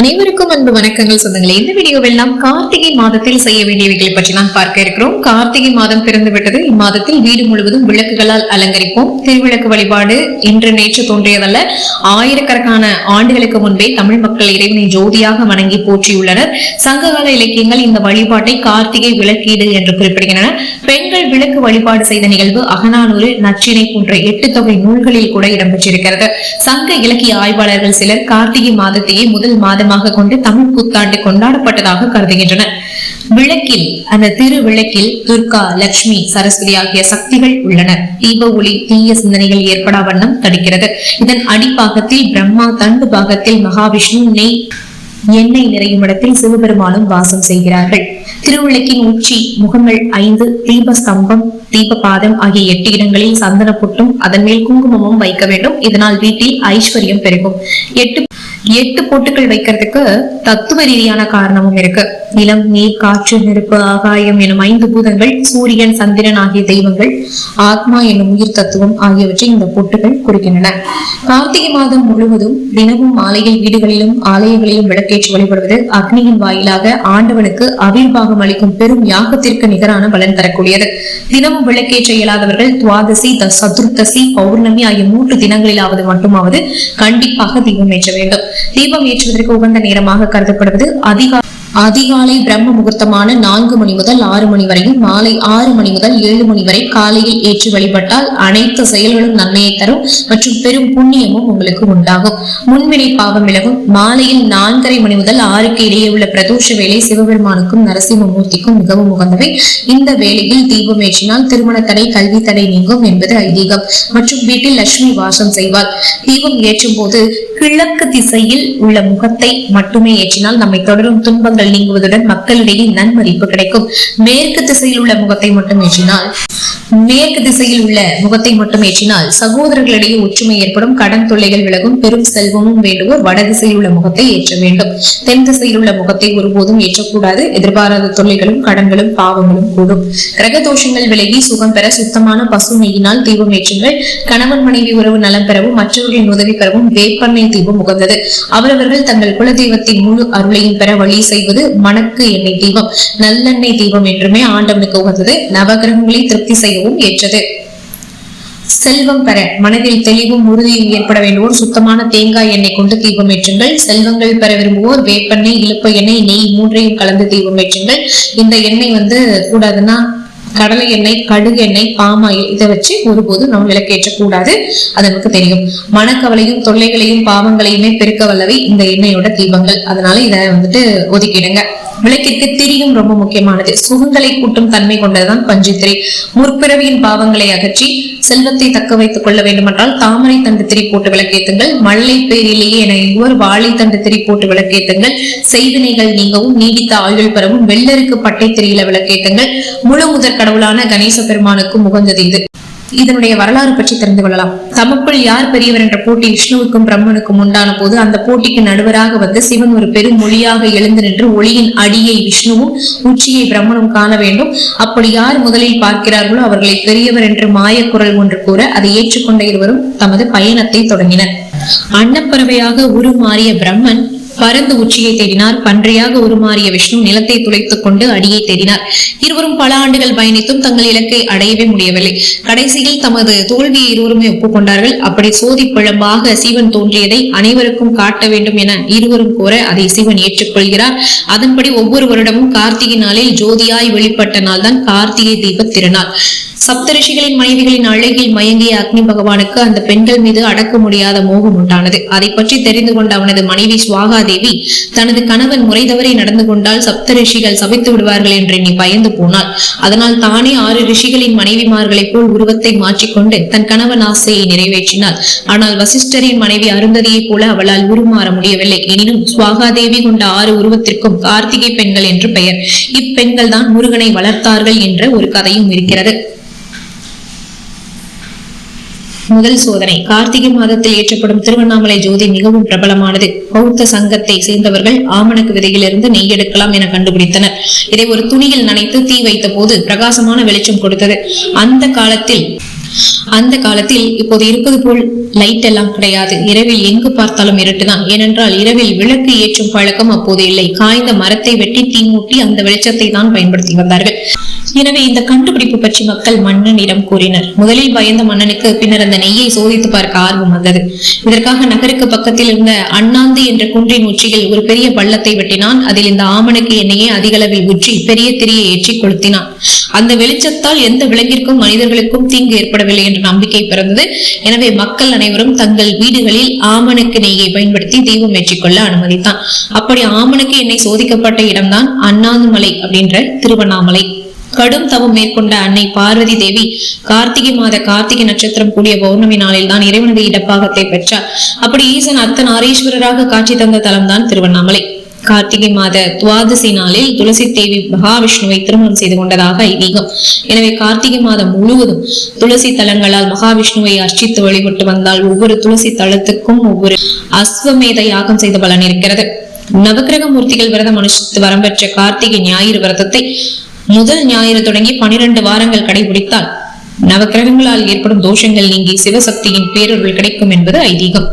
அனைவருக்கும் அன்பு வணக்கங்கள் சொந்தங்களே. இந்த வீடியோவில் நாம் கார்த்திகை மாதத்தில் செய்ய வேண்டியவைகளை பற்றி நாம் பார்க்க இருக்கிறோம். கார்த்திகை மாதம் பிறந்து விட்டது இம்மாதத்தில் வீடு முழுவதும் விளக்குகளால் அலங்கரிப்போம். திருவிளக்கு வழிபாடு இன்று நேற்று தோன்றியதல்ல. ஆயிரக்கணக்கான ஆண்டுகளுக்கு முன்பே தமிழ் மக்கள் இறைவனை ஜோதியாக வணங்கி போற்றியுள்ளனர். சங்ககால இலக்கியங்கள் இந்த வழிபாட்டை கார்த்திகை விளக்கீடு என்று குறிப்பிடுகின்றன. பெண்கள் விளக்கு வழிபாடு செய்த நிகழ்வு அகநானூறு நச்சினை போன்ற எட்டு தொகை நூல்களில் கூட இடம்பெற்றிருக்கிறது. சங்க இலக்கிய ஆய்வாளர்கள் சிலர் கார்த்திகை மாதத்தையே முதல் மாத மாதமாக கொண்டு தமிழ் புத்தாண்டு கொண்டாடப்பட்டதாக கருதுகின்றன. விளக்கில் அந்த திரு விளக்கில் துர்கா லட்சுமி சரஸ்வதி ஆகிய சக்திகள் உள்ளன. தீப ஒளி தீய சிந்தனைகள் ஏற்படா வண்ணம் தடுக்கிறது. இதன் அடிப்பாகத்தில் பிரம்மா தண்டு பாகத்தில் மகாவிஷ்ணு நெய் எண்ணெய் நிறையும் இடத்தில் சிவபெருமானும் வாசம் செய்கிறார்கள். திருவிளக்கின் உச்சி முகங்கள் ஐந்து தீப ஸ்தம்பம் தீப பாதம் ஆகிய எட்டு இடங்களில் சந்தன புட்டும் அதன் மேல் குங்குமமும் வைக்க வேண்டும். இதனால் வீட்டில் ஐஸ்வர்யம் பெருகும். எட்டு எட்டு பொட்டுகள் வைக்கிறதுக்கு தத்துவ ரீதியான காரணமும் இருக்கு. நிலம் நீர் காற்று நெருப்பு ஆகாயம் எனும் ஐந்து பூதங்கள் சூரியன் சந்திரன் ஆகிய தெய்வங்கள் ஆத்மா என்னும் உயிர் தத்துவம் ஆகியவற்றை இந்த பொட்டுகள் குறிக்கின்றன. கார்த்திகை மாதம் முழுவதும் தினமும் மாலையில் வீடுகளிலும் ஆலயங்களிலும் விளக்கேற்றி வழிபடுவது அக்னியின் வாயிலாக ஆண்டவனுக்கு அவிர்வாகம் அளிக்கும் பெரும் யாகத்திற்கு நிகரான பலன் தரக்கூடியது. தினமும் விளக்கேற்ற இயலாதவர்கள் துவாதசி த சதுர்த்தசி பௌர்ணமி ஆகிய மூன்று தினங்களிலாவது மட்டுமாவது கண்டிப்பாக தீபம் ஏற்ற வேண்டும். தீபம் ஏற்றுவதற்கு உகந்த நேரமாக கருதப்படுவது அதிகார அதிகாலை பிரம்ம முகூர்த்தமான நான்கு மணி முதல் ஆறு மணி வரையும் மாலை ஆறு மணி முதல் ஏழு மணி வரை காலையில் ஏற்றி வழிபட்டால் அனைத்து செயல்களும் நன்மையை தரும் மற்றும் பெரும் புண்ணியமும் உங்களுக்கு உண்டாகும். முன்வினை பாவம் விலகும். மாலையில் நான்கரை மணி முதல் ஆறுக்கு இடையே உள்ள பிரதோஷ வேலை சிவபெருமானுக்கும் நரசிம்மமூர்த்திக்கும் மிகவும் உகந்தவை. இந்த வேளையில் தீபம் ஏற்றினால் திருமண தடை கல்வி தடை நீங்கும் என்பது ஐதீகம். மற்றும் வீட்டில் லட்சுமி வாசம் செய்வாள். தீபம் ஏற்றும் போது கிழக்கு திசையில் உள்ள முகத்தை மட்டுமே ஏற்றினால் நம்மை தொடரும் துன்பங்கள் நீங்குவதுடன் மக்களிடையே நன்மதிப்பு கிடைக்கும். மேற்கு திசையில் உள்ள முகத்தை மட்டும் ஏற்றினால் மேற்கு திசையில் உள்ள முகத்தை மட்டும் ஏற்றினால் சகோதரர்களிடையே ஒற்றுமை ஏற்படும். கடன் தொல்லைகள் விலகும். பெரும் செல்வமும் வேண்டுவோர் வட திசையில் உள்ள முகத்தை ஏற்ற வேண்டும். தென் திசையில் உள்ள முகத்தை ஒருபோதும் ஏற்றக்கூடாது. எதிர்பாராத தொல்லைகளும் கடன்களும் பாவங்களும் கூடும். கிரக தோஷங்கள் விலகி சுகம் பெற சுத்தமான பசு நெய்யினால் தீபம் ஏற்றுங்கள். கணவன் மனைவி உறவு நலம் பெறவும் மற்றவர்களின் உதவி பெறவும் வேப்பெண்ணெய் தீபம் உகந்தது. அவரவர்கள் தங்கள் குலதெய்வத்தின் முழு அருளையும் பெற வழி செய்வது என்பது மணக்கு எண்ணெய் தீபம் நல்லெண்ணெய் தீபம் என்றுமே ஆண்டவனுக்கு உகந்தது. நவகிரகங்களை திருப்தி செய்யவும் ஏற்றது. செல்வம் பெற மனதில் தெளிவும் உறுதியும் ஏற்பட வேண்டுவோர் சுத்தமான தேங்காய் எண்ணெய் கொண்டு தீபம் ஏற்றுங்கள். செல்வங்கள் பெற விரும்புவோர் வேப்பெண்ணெய் இழுப்ப எண்ணெய் நெய் மூன்றையும் கலந்து தீபம் ஏற்றுங்கள். இந்த எண்ணெய் வந்து கூடாதுன்னா கடலை எண்ணெய் கடுகு எண்ணெய் பாமாயில் இதை வச்சு ஒருபோதும் நம்ம விளக்கேற்ற கூடாது. அது நமக்கு தெரியும். மனக்கவலையும் தொல்லைகளையும் பாவங்களையுமே பெருக்க வல்லவை இந்த எண்ணெயோட தீபங்கள். அதனால இதை வந்துட்டு ஒதுக்கிடுங்க. விளக்கிற்கு திரியும் ரொம்ப முக்கியமானது. சுகங்களை கூட்டும் தன்மை கொண்டதுதான் பஞ்சுத்திரை. முற்பிறவியின் பாவங்களை அகற்றி செல்வத்தை தக்க வைத்துக் கொள்ள வேண்டுமென்றால் தாமரை தண்டு திரி போட்டு விளக்கேத்துங்கள். மழை பேரிலேயே என எங்குவர் வாழை தண்டு திரி போட்டு விளக்கேத்துங்கள். செய்தினைகள் நீங்கவும் நீடித்த ஆயுள் பெறவும் வெள்ளருக்கு பட்டை திரியில விளக்கேத்துங்கள். முழு முதற் கடவுளான கணேச பெருமானுக்கும் உகந்தது இது. இதனுடைய வரலாறு பற்றி தெரிந்து கொள்ளலாம். தமக்குள் யார் பெரியவர் என்ற போட்டி விஷ்ணுவுக்கும் பிரம்மனுக்கும் உண்டான போது அந்த போட்டிக்கு நடுவராக வந்து சிவன் ஒரு பெரும் மொழியாக எழுந்து நின்று ஒளியின் அடியை விஷ்ணுவும் உச்சியை பிரம்மனும் காண வேண்டும். அப்படி யார் முதலில் பார்க்கிறார்களோ அவர்களை பெரியவர் என்று மாயக்குரல் ஒன்று கூற அதை ஏற்றுக்கொண்ட இருவரும் தமது பயணத்தை தொடங்கினர். அன்னப்பறவையாக உருமாறிய பிரம்மன் பறந்து உச்சியை தேடினார். பன்றியாக உருமாறிய விஷ்ணு நிலத்தை துளைத்துக் கொண்டு அடியை தேடினார். இருவரும் பல ஆண்டுகள் பயணித்தும் தங்கள் இலக்கை அடையவே முடியவில்லை. கடைசியில் தமது தோல்வியை இருவருமே ஒப்புக்கொண்டார்கள். அப்படி சோதி பிழம்பாக சிவன் தோன்றியதை அனைவருக்கும் காட்ட வேண்டும் என இருவரும் கூற அதை சிவன் ஏற்றுக்கொள்கிறார். அதன்படி ஒவ்வொரு வருடமும் கார்த்திகை நாளில் ஜோதியாய் வெளிப்பட்ட நாள்தான் கார்த்திகை தீப திருநாள். சப்தரிஷிகளின் மனைவிகளின் அழகில் மயங்கிய அக்னி பகவானுக்கு அந்த பெண்கள் மீது அடக்க முடியாத மோகம் உண்டானது. அதை பற்றி தெரிந்து கொண்ட அவனது மனைவி சுவாகாதேவி தனது கணவன் முறை தவறி நடந்து கொண்டால் சப்தரிஷிகள் சபித்து விடுவார்கள் என்று நீ பயந்து போனாள். அதனால் தானே ஆறு ரிஷிகளின் மனைவிமார்களைப் போல் உருவத்தை மாற்றிக்கொண்டு தன் கணவன் ஆசையை நிறைவேற்றினாள். ஆனால் வசிஷ்டரின் மனைவி அருந்ததியைப் போல அவளால் உருமாற முடியவில்லை. எனினும் சுவாகாதேவி கொண்ட ஆறு உருவத்திற்கும் கார்த்திகை பெண்கள் என்று பெயர். இப்பெண்கள் தான் முருகனை வளர்த்தார்கள் என்ற ஒரு கதையும் இருக்கிறது. முதல் சோதனை. கார்த்திகை மாதத்தில் ஏற்றப்படும் திருவண்ணாமலை ஜோதி மிகவும் பிரபலமானது. பௌத்த சங்கத்தை சேர்ந்தவர்கள் ஆமணக்கு விதையிலிருந்து நெய் எடுக்கலாம் என கண்டுபிடித்தனர். இதை ஒரு துணியில் நனைத்து தீ வைத்த போது பிரகாசமான வெளிச்சம் கொடுத்தது. அந்த காலத்தில் அந்த காலத்தில் இப்போது இருப்பது போல் லைட் எல்லாம் கிடையாது. இரவில் எங்கு பார்த்தாலும் இருட்டுதான். ஏனென்றால் இரவில் விளக்கு ஏற்றும் பழக்கம் அப்போது இல்லை. காய்ந்த மரத்தை வெட்டி தீமூட்டி அந்த வெளிச்சத்தை தான் பயன்படுத்தி வந்தார்கள். எனவே இந்த கண்டுபிடிப்பு பற்றி மக்கள் மன்னனிடம் கூறினர். முதலில் பயந்த மன்னனுக்கு பின்னர் அந்த நெய்யை சோதித்து பார்க்க ஆர்வம் வந்தது. இதற்காக நகருக்கு பக்கத்தில் இருந்த அண்ணாந்து என்ற குன்றின் உச்சியில் ஒரு பெரிய பள்ளத்தை வெட்டினான். அதில் இந்த ஆமணக்கு எண்ணெயை அதிக அளவில் ஊற்றி பெரிய திரியை ஏற்றி கொளுத்தினான். அந்த வெளிச்சத்தால் எந்த விலங்கிற்கும் மனிதர்களுக்கும் தீங்கு ஏற்படவில்லை என்ற நம்பிக்கை பிறந்தது. எனவே மக்கள் அனைவரும் தங்கள் வீடுகளில் ஆமணக்கு நெய்யை பயன்படுத்தி தீபம் ஏற்றிக்கொள்ள அனுமதித்தான். அப்படி ஆமணக்கு எண்ணெய் சோதிக்கப்பட்ட இடம்தான் அண்ணாந்துமலை அப்படின்ற திருவண்ணாமலை. கடும் தவம் மேற்கொண்ட அன்னை பார்வதி தேவி கார்த்திகை மாத கார்த்திகை நட்சத்திரம் கூடிய பௌர்ணமி நாளில் தான் இறைவனது இடப்பாகத்தை பெற்றார். அப்படி ஈசன் அத்தன் ஆரீஸ்வரராக காட்சி தந்த தலம்தான் திருவண்ணாமலை. கார்த்திகை மாத துவாதசி நாளில் துளசி தேவி மகாவிஷ்ணுவை திருமணம் செய்து கொண்டதாக ஐதீகம். எனவே கார்த்திகை மாதம் முழுவதும் துளசி தலங்களால் மகாவிஷ்ணுவை அர்ச்சித்து வழிபட்டு வந்தால் ஒவ்வொரு துளசி தளத்துக்கும் ஒவ்வொரு அஸ்வமேத யாகம் செய்த பலன் இருக்கிறது. நவக்கிரக மூர்த்திகள் விரதம் அனுஷ்டித்து வரம் பெற்ற கார்த்திகை ஞாயிறு விரதத்தை முதல் ஞாயிறு தொடங்கி பனிரெண்டு வாரங்கள் கடைபிடித்தால் நவக்கிரகங்களால் ஏற்படும் தோஷங்கள் நீங்கி சிவசக்தியின் பேரொருள் கிடைக்கும் என்பது ஐதீகம்.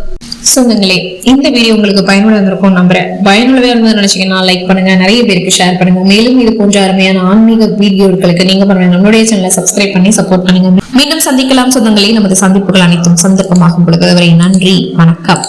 சொந்தங்களே இந்த வீடியோ உங்களுக்கு பயனுள்ள இருக்கும் நம்புறேன். பயனுள்ளவே இருந்தது நினைச்சீங்கன்னா லைக் பண்ணுங்க. நிறைய பேருக்கு ஷேர் பண்ணுங்க. மேலும் இது போன்ற அருமையான ஆன்மீக வீடியோக்களுக்கு நீங்க பண்ணுங்க நம்மளுடைய சேனலை சப்ஸ்கிரைப் பண்ணி சப்போர்ட் பண்ணுங்க. மீண்டும் சந்திக்கலாம். சொந்தங்களே நமது சந்திப்புகள் அனைத்தும் சந்தர்ப்பமாகும் பொழுது. வரை நன்றி. வணக்கம்.